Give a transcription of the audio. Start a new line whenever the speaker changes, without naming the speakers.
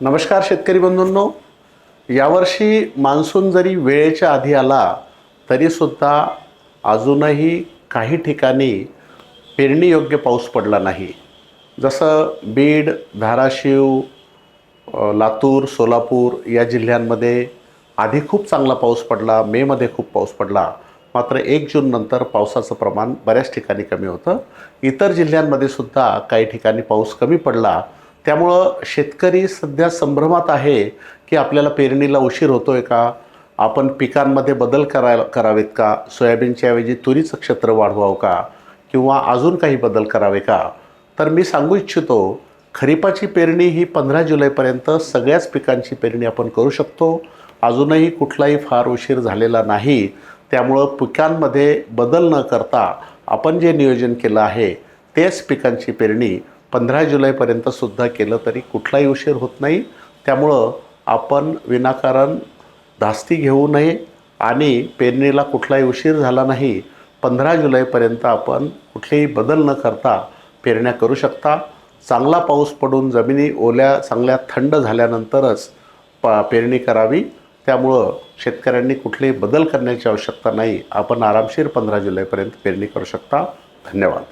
नमस्कार शेतकरी बंधूंनो. यावर्षी मान्सून जरी वेळेच्या आधी आला तरीसुद्धा अजूनही काही ठिकाणी पेरणीयोग्य पाऊस पडला नाही. जसं बीड धाराशिव लातूर सोलापूर या जिल्ह्यांमध्ये आधी खूप चांगला पाऊस पडला मेमध्ये खूप पाऊस पडला. मात्र एक जूननंतर पावसाचं प्रमाण बऱ्याच ठिकाणी कमी होतं. इतर जिल्ह्यांमध्ये सुद्धा काही ठिकाणी पाऊस कमी पडला त्यामुळं शेतकरी सध्या संभ्रमात आहे की आपल्याला पेरणीला उशीर होतो आहे का? आपण पिकांमध्ये बदल करायला करावेत का? सोयाबीनच्या ऐवजी तुरीचं क्षेत्र वाढवावं का? किंवा अजून काही बदल करावे का? तर मी सांगू इच्छितो खरीपाची पेरणी ही पंधरा जुलैपर्यंत सगळ्याच पिकांची पेरणी आपण करू शकतो. अजूनही कुठलाही फार उशीर झालेला नाही. त्यामुळं पिकांमध्ये बदल न करता आपण जे नियोजन केलं आहे तेच पिकांची पेरणी पंधरा जुलैपर्यंतसुद्धा केलं तरी कुठलाही उशीर होत नाही. त्यामुळं आपण विनाकारण धास्ती घेऊ नये आणि पेरणीला कुठलाही उशीर झाला नाही. पंधरा जुलैपर्यंत आपण कुठलेही बदल न करता पेरण्या करू शकता. चांगला पाऊस पडून जमिनी ओल्या चांगल्या थंड झाल्यानंतरच प पेरणी करावी. त्यामुळं शेतकऱ्यांनी कुठलेही बदल करण्याची आवश्यकता नाही. आपण आरामशीर पंधरा जुलैपर्यंत पेरणी करू शकता. धन्यवाद.